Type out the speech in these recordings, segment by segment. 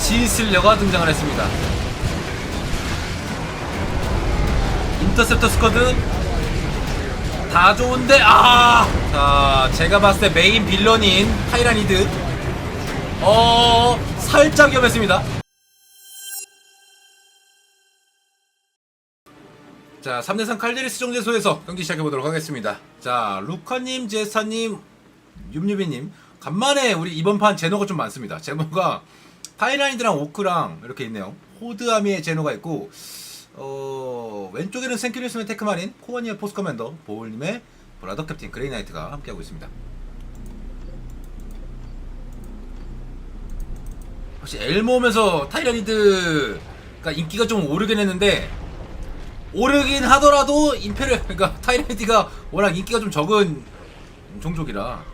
지슬려가 등장을 했습니다. 인터셉터 스쿼드 다 좋은데 아, 자 제가 봤을 때 메인 빌런인 타이라니드 어 살짝 위험했습니다. 자 3대3 칼데리스 정제소에서 경기 시작해보도록 하겠습니다. 자 루카님, 제사님, 윰윰이님 간만에 우리 이번 판 제노가 좀 많습니다. 제노가 타이라니드랑 오크랑 이렇게 있네요. 호드아미의 제노가 있고 어, 왼쪽에는 생큐리스의 테크마린, 코어니의 포스 커맨더, 보울님의 브라더 캡틴 그레이나이트가 함께하고 있습니다. 혹시 엘모 오면서 타이라니드가 인기가 좀 오르긴 했는데 오르긴 하더라도 임페르 그러니까 타이라니드가 워낙 인기가 좀 적은 종족이라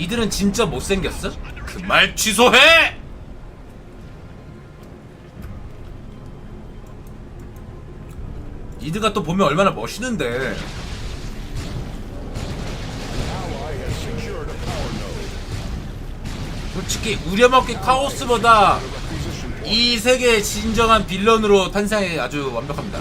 니들은 진짜 못생겼어? 그 말 취소해! 니드가 또 보면 얼마나 멋있는데. 솔직히 우려먹기 카오스보다. 이 세계의 진정한 빌런으로 탄생해 아주 완벽합니다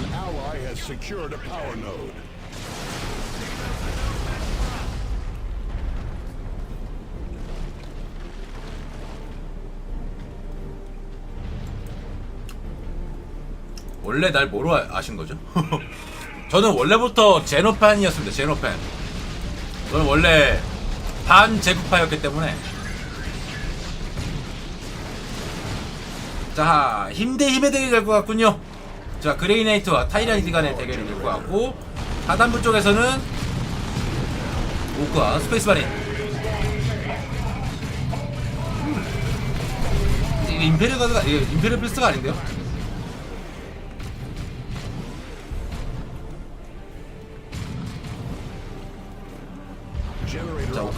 원래 날 뭐로 아- 아신 거죠? 저는 원래부터 제노판이었습니다 제노판 저는 원래 반 제국파였기 때문에. 자 힘 대 힘의 대결이 될 것 같군요. 자 그레이나이트와 타이라니드 간의 대결이 될 것 같고 하단부 쪽에서는 오크와 스페이스 임페리얼 가드가 이게 임페리얼 필스가 아닌데요?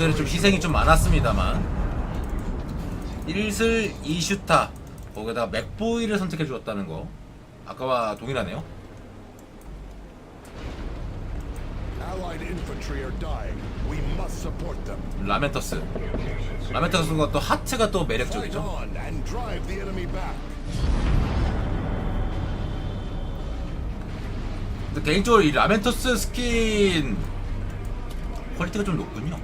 오케이는 좀 희생이 좀 많았습니다만. 1슬 2슈타 거기다가 맥보이를 선택해 주었다는 거. 아까와 동일하네요. 라멘터스. 라멘터스가 또 하트가 또 매력적이죠. 근데 개인적으로 이 라멘터스 스킨 퀄리티가 좀 높군요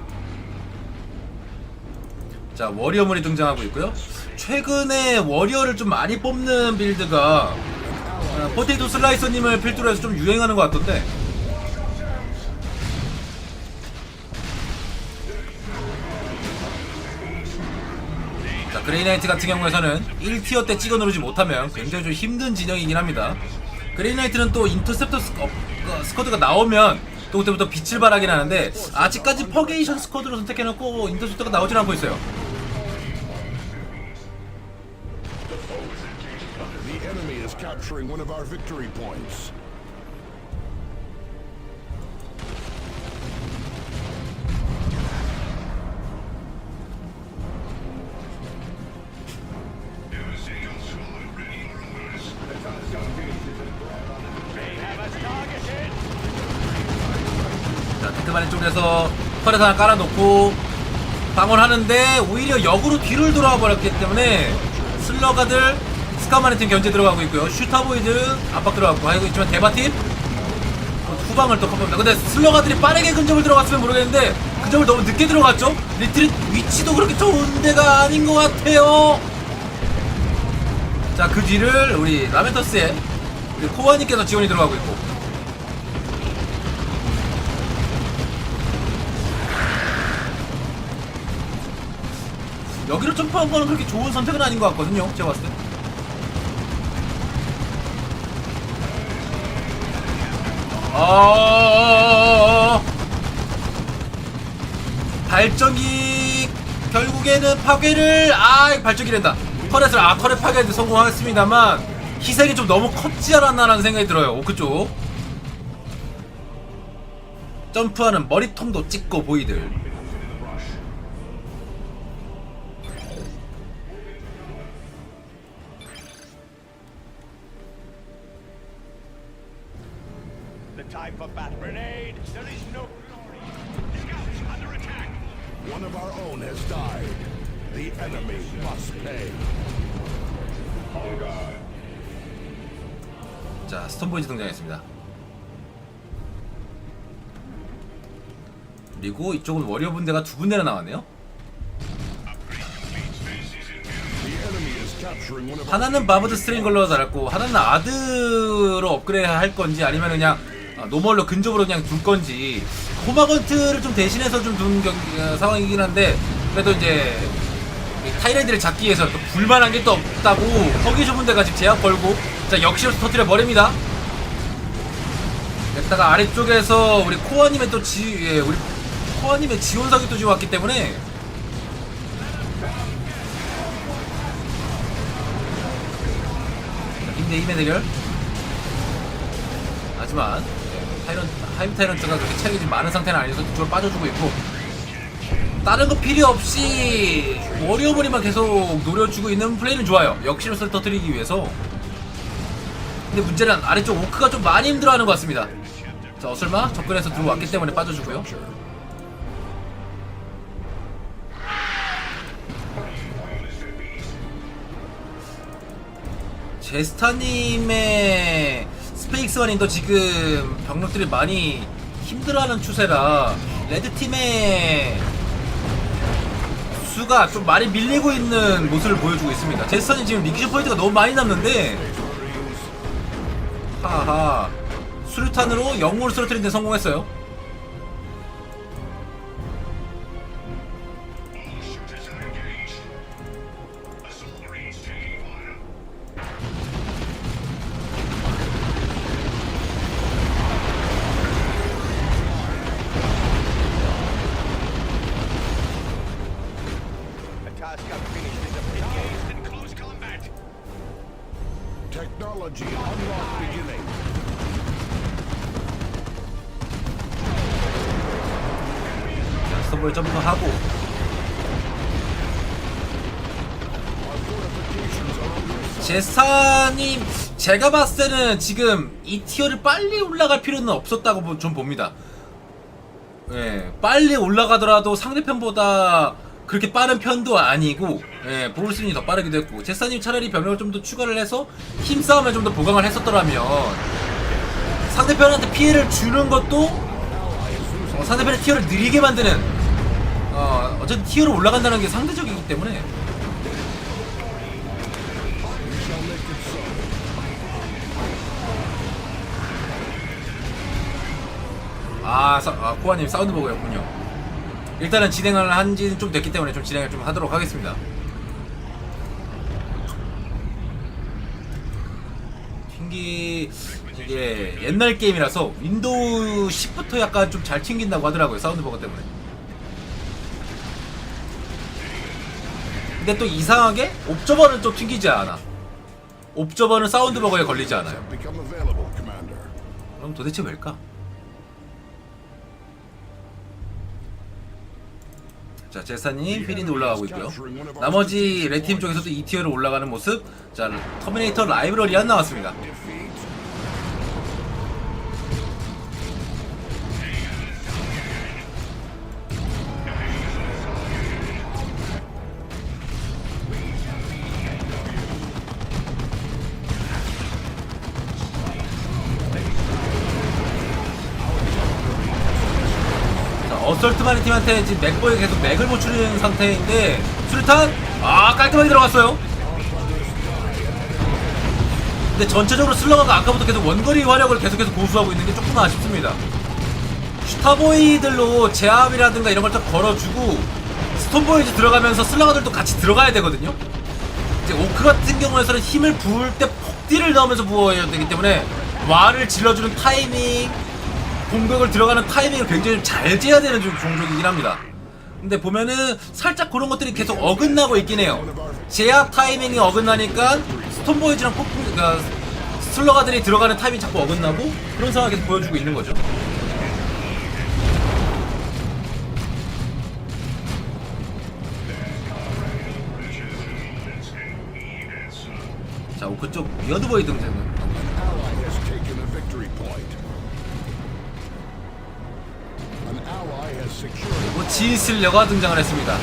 자 워리어물이 등장하고 있고요. 최근에 워리어를 좀 많이 뽑는 빌드가 어, 포테이토 슬라이서님을 필두로 해서 좀 유행하는 것 같던데. 자 그레이나이트 같은 경우에서는 1티어 때 찍어 누르지 못하면 굉장히 좀 힘든 진영이긴 합니다. 그레이나이트는 또 인터셉터 스커, 어, 스쿼드가 나오면 또 그때부터 빛을 발하긴 하는데 아직까지 퍼게이션 스쿼드로 선택해놓고 인터셉터가 나오질 않고 있어요 capturing one of our victory points. 자, 테크마린 쪽에서 터렛 하나 깔아놓고 방어하는데 오히려 역으로 뒤를 돌아와 버렸기 때문에 슬러가들 스카마린 팀 견제 들어가고 있고요. 슈타보이드 압박 들어가고 하고 있지만 대바팀 후방을 또 커버합니다. 근데 슬러가들이 빠르게 근접을 들어갔으면 모르겠는데 근접을 너무 늦게 들어갔죠? 리트릿 위치도 그렇게 좋은 데가 아닌 것 같아요. 자, 그 뒤를 우리 라멘터스의 우리 코아님께서 지원이 들어가고 있고 여기로 점프한 거는 그렇게 좋은 선택은 아닌 것 같거든요. 제가 봤을 때. 아, 발전기 결국에는 파괴를 아 발전기 된다. 터렛을 아 터렛 파괴에 성공하겠습니다만 희생이 좀 너무 컸지 않았나라는 생각이 들어요. 오크 쪽. 점프하는 머리통도 찍고 보이들. Enemy must pay. 자, 스톤보이즈 등장했습니다. 그리고 이쪽은 워리어 분대가 두 군데나 나왔네요. 하나는 바브드 스트링글러로 달았고 하나는 아드로 업그레이드 할 건지 아니면 그냥 아, 노멀로 근접으로 그냥 둘 건지 호마건트를 좀 대신해서 좀 둔 상황이긴 한데 그래도 이제 이 타이랜드를 잡기 위해서 또 불만한 게 또 없다고 허기 좁은 데가 지금 제약 걸고. 자 역시로 터트려 버립니다. 여기다가 아래쪽에서 우리 코어님의 또 지, 예, 우리 코어님의 지원석이 또 지금 왔기 때문에. 힘의 대결. 하지만 예, 타이런 하임 타이런트가 그렇게 체력이 좀 많은 상태는 아니어서 뒤쪽으로 빠져주고 있고 다른 거 필요 없이 워리어머리만 계속 노려주고 있는 플레이는 좋아요. 역시로서를 터뜨리기 위해서. 근데 문제는 아래쪽 오크가 좀 많이 힘들어하는 것 같습니다. 자 어설마 접근해서 들어왔기 때문에 빠져주고요. 제스타님의 스페이스원인도 지금 병력들이 많이 힘들어하는 추세라 레드팀의 수가 좀 많이 밀리고 있는 모습을 보여주고 있습니다. 제스타님 지금 리퀴즈 포인트가 너무 많이 남는데 하하 수류탄으로 영웅을 쓰러뜨리는 데 성공했어요. Technology unlock beginning. 자, 스톱볼 점프하고. 제스타님 제가 봤을 때는 지금 이 티어를 빨리 올라갈 필요는 없었다고 보- 좀 봅니다. 예, 빨리 올라가더라도 상대편보다 그렇게 빠른 편도 아니고 예, 보울슨이 더 빠르기도 했고 제스타님 차라리 병력을 좀 더 추가를 해서 힘싸움에 좀 더 보강을 했었더라면 상대편한테 피해를 주는 것도 어, 상대편의 티어를 느리게 만드는 어, 어쨌든 티어로 올라간다는 게 상대적이기 때문에. 아, 사, 아 코아님 사운드 보고였군요. 일단은 진행을 한 지는 좀 됐기 때문에 좀 진행을 좀 하도록 하겠습니다. 이게 옛날 게임이라서 윈도우 10부터 약간 좀 잘 튕긴다고 하더라고요 사운드 버거 때문에. 근데 또 이상하게 옵저버는 좀 튕기지 않아. 옵저버는 사운드 버거에 걸리지 않아요. 그럼 도대체 왜일까? 자, 제사님 피린도 올라가고 있고요. 나머지 레드팀 쪽에서도 2티어로 올라가는 모습. 자, 터미네이터 라이브러리 안 나왔습니다. 어설트마니 팀한테 지금 맥보이 계속 맥을 못 추리는 상태인데 수류탄 아 깔끔하게 들어갔어요. 근데 전체적으로 슬러가가 아까부터 계속 원거리 화력을 계속해서 고수하고 있는 게 조금 아쉽습니다. 슈타보이들로 제압이라든가 이런 걸좀 걸어주고 스톤보이즈 들어가면서 슬러가들도 같이 들어가야 되거든요. 이제 오크 같은 경우에서는 힘을 부을 때 폭딜을 넣으면서 부어야 되기 때문에 와를 질러주는 타이밍, 공격을 들어가는 타이밍을 굉장히 잘 재야 되는 종- 종족이긴 합니다. 근데 보면은 살짝 그런 것들이 계속 어긋나고 있긴 해요. 제압 타이밍이 어긋나니까 스톤보이즈랑 폭풍, 그러니까 슬러가들이 들어가는 타이밍이 자꾸 어긋나고 그런 상황을 계속 보여주고 있는 거죠. 자, 오크 쪽 위어드보이 등장은 secured 뭐 지슬려가 등장을 했습니다.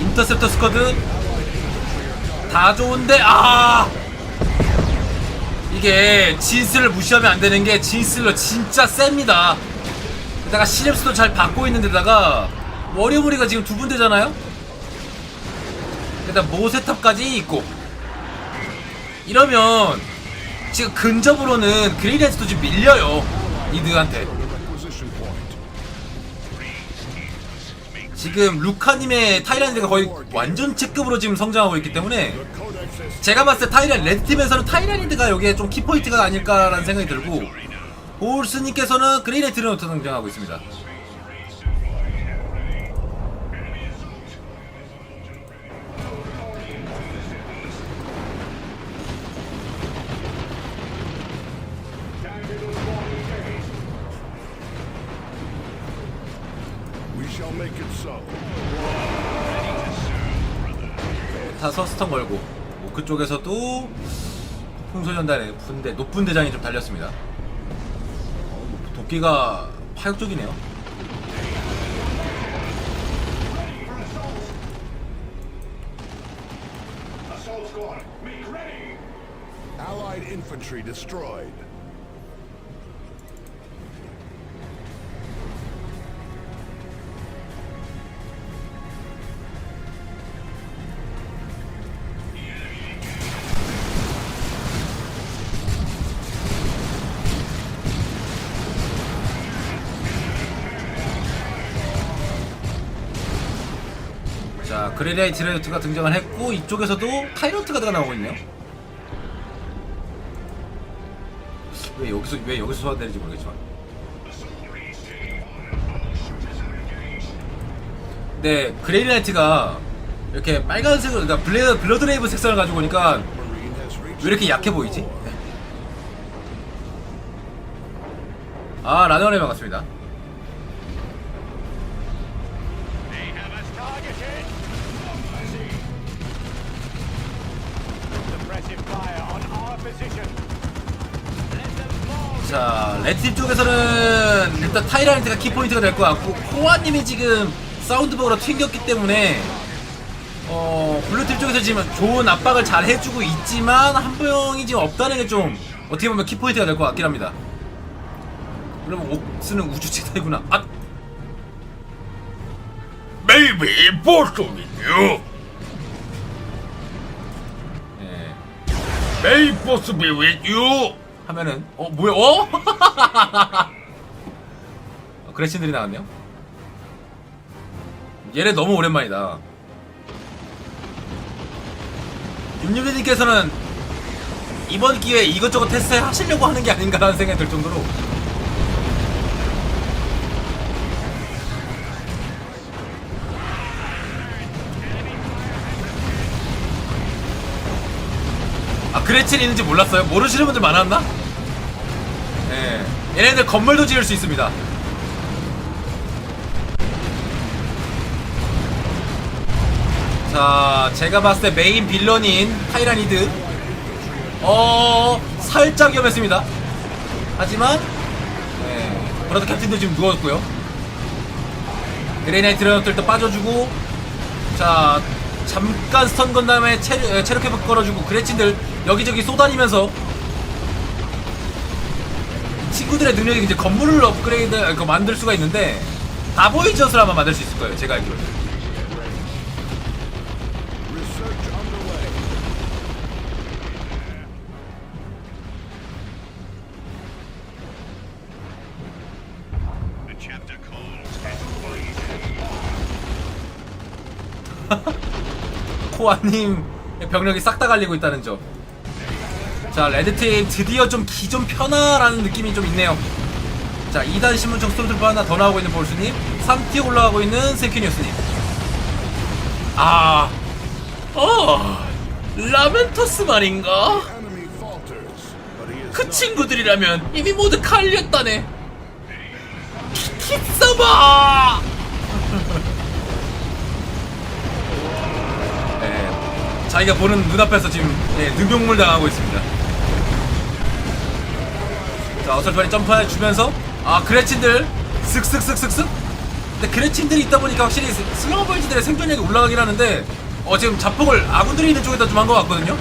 인터셉터 스쿼드 다 좋은데 아 이게 진슬을 무시하면 안 되는 게 진슬러 진짜 셉니다. 게다가 시랩스도 잘 받고 있는데다가 워리어무리가 지금 두 군데잖아요. 게다가 모세탑까지 있고 이러면 지금 근접으로는 그레이랜스도 지금 밀려요 이드한테. 지금 루카님의 타이란드가 거의 완전체급으로 지금 성장하고 있기 때문에 제가 봤을 때 타이란 레드팀에서는 타이란드가 여기에 좀 키포인트가 아닐까라는 생각이 들고 볼스님께서는 그레이레 드레노트 등장하고 있습니다. 쪽에서도 풍소전단의 분대 높은 대장이 좀 달렸습니다. 어, 뭐 도끼가 파격적이네요. Allied infantry. 그레이레 드레노트가 등장을 했고 이쪽에서도 타이런트 가드가 나오고 있네요. 왜 여기서 왜 여기서 소화되는지 모르겠지만. 네, 그레이라이트가 이렇게 빨간색으로, 그러니까 블러드레이브 색상을 가지고 오니까 왜 이렇게 약해 보이지? 아, 라너레 반갑습니다. 자, 레드팀 쪽에서는 일단 타이라이트가 키포인트가 될 것 같고, 코아님이 지금 사운드버그로 튕겼기 때문에, 어, 블루팀 쪽에서 지금 좋은 압박을 잘 해주고 있지만, 한보영이 지금 없다는 게 좀, 어떻게 보면 키포인트가 될 것 같긴 합니다. 그러면 옥스는 우주 제타이구나. 아! Maybe. 예. Supposed to be with you. 하면은 어 뭐야 어? 어, 그레신들이 나왔네요. 얘네 너무 오랜만이다. 윤유리님께서는 이번 기회에 이것저것 테스트 하시려고 하는 게 아닌가라는 생각이 들 정도로 그레첸 있는지 몰랐어요? 모르시는 분들 많았나? 예. 얘네들 건물도 지을 수 있습니다. 자, 제가 봤을 때 메인 빌런인 타이라니드. 어, 살짝 위험했습니다. 하지만, 예. 브라더 캡틴도 지금 누웠고요. 그레이나이트 레너들도 빠져주고, 자, 잠깐 스턴 건 다음에 체력, 체력 회복 걸어주고, 그레친들 여기저기 쏘다니면서, 친구들의 능력이 이제 건물을 업그레이드 아, 그 만들 수가 있는데 다보이젓을 아마 만들 수 있을 거예요. 제가 알기로는. 코아님 병력이 싹 다 갈리고 있다는 점. 자 레드팀 드디어 좀 기 좀 펴나라는 느낌이 좀 있네요. 자 2단 신문청 스토리들파 하나 더 나오고 있는 볼수님, 3티 올라가고 있는 세큐니우스님. 아, 어, 라멘토스 말인가? 그 친구들이라면 이미 모두 갈렸다네. kit사바. 자기가 보는 눈앞에서 지금 네, 능욕물 당하고 있습니다. 자, 어설프게 점프해 주면서 아 그레친들 슥슥슥슥슥 근데 그레친들이 있다 보니까 확실히 슬러버이즈들의 생존력이 올라가긴 하는데 어 지금 자폭을 아군들이 있는 쪽에다 좀 한 것 같거든요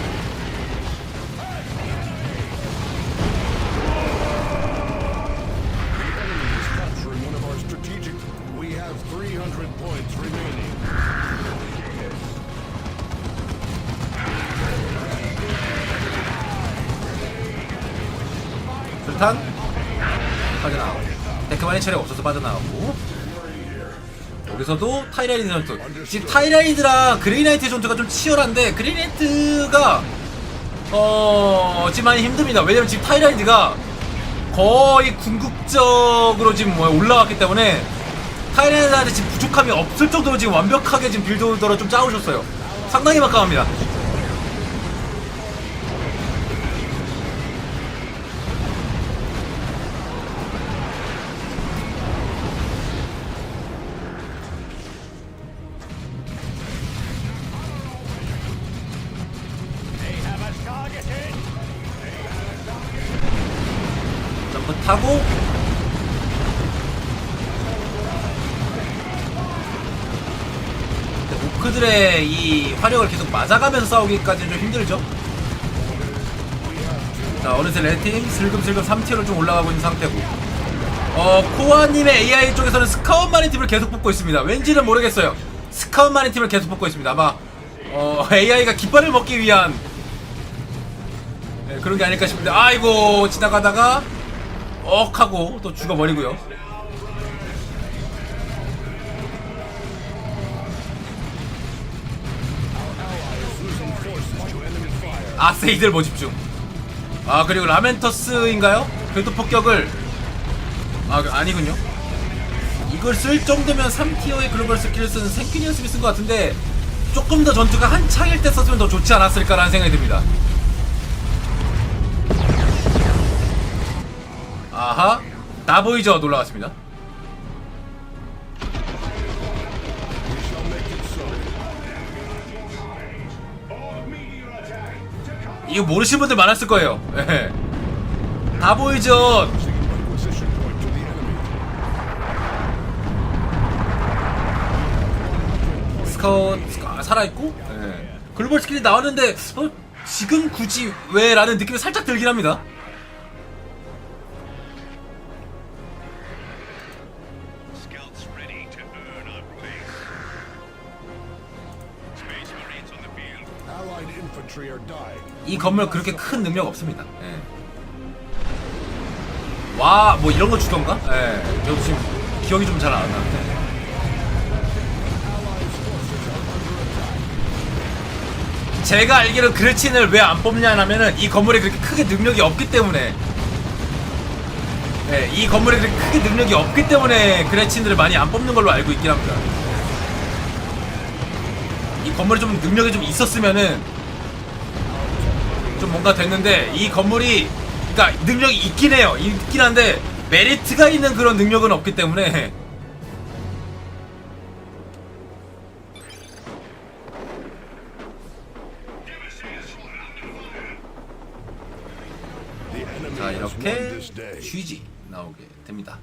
빠져나가고 데크만이 체력 없어서 빠져나가고. 여기서도 타이라이드 전투. 지금 타이라이드랑 그레이나이트 전투가 좀 치열한데 그레이나이트가 어 지금 많이 힘듭니다. 왜냐면 지금 타이라이드가 거의 궁극적으로 지금 뭐 올라왔기 때문에 타이라이드한테 지금 부족함이 없을 정도로 지금 완벽하게 지금 빌드오더를 좀 짜오셨어요. 상당히 막강합니다 점프 타고. 오크들의 이 화력을 계속 맞아가면서 싸우기까지는 좀 힘들죠? 자 어느새 레드팀 슬금슬금 3티어로 좀 올라가고 있는 상태고. 어 코아님의 AI 쪽에서는 스카웃 마린 팀을 계속 뽑고 있습니다. 왠지는 모르겠어요. 스카웃 마린 팀을 계속 뽑고 있습니다. 아마 어 AI가 깃발을 먹기 위한 네, 그런 게 아닐까 싶은데. 아이고 지나가다가 억 하고 또 죽어버리고요. 아 세이들 모집중. 아 그리고 라멘터스인가요? 궤도 폭격을. 아 그- 아니군요. 이걸 쓸 정도면 3티어의 글로벌 스킬을 쓰는 생퀴니언스를 쓴것 같은데 조금 더 전투가 한창일 때 썼으면 더 좋지 않았을까라는 생각이 듭니다 아하 나 보이죠 놀라왔습니다 We shall make it so. 이거 모르시는 분들 많았을 거예요 예. the enemy. 스카웃 스카- 살아있고 예. 글로벌 스킬이 나왔는데 어, 지금 굳이 왜? 라는 느낌이 살짝 들긴 합니다 이 건물 그렇게 큰 능력 없습니다 예. 와 뭐 이런 거 주던가? 예. 저도 지금 기억이 좀 잘 안 나는데 제가 알기로 그레친을 왜 안 뽑냐면은 이 건물에 그렇게 크게 능력이 없기 때문에 네, 이 건물에 그렇게 크게 능력이 없기 때문에 그레친들을 많이 안 뽑는 걸로 알고 있긴 합니다 이 건물에 좀 능력이 좀 있었으면은 좀 뭔가 됐는데 이 건물이 그러니까 능력이 있긴 해요. 있긴 한데 메리트가 있는 그런 능력은 없기 때문에. 자 이렇게. GG 나오게 됩니다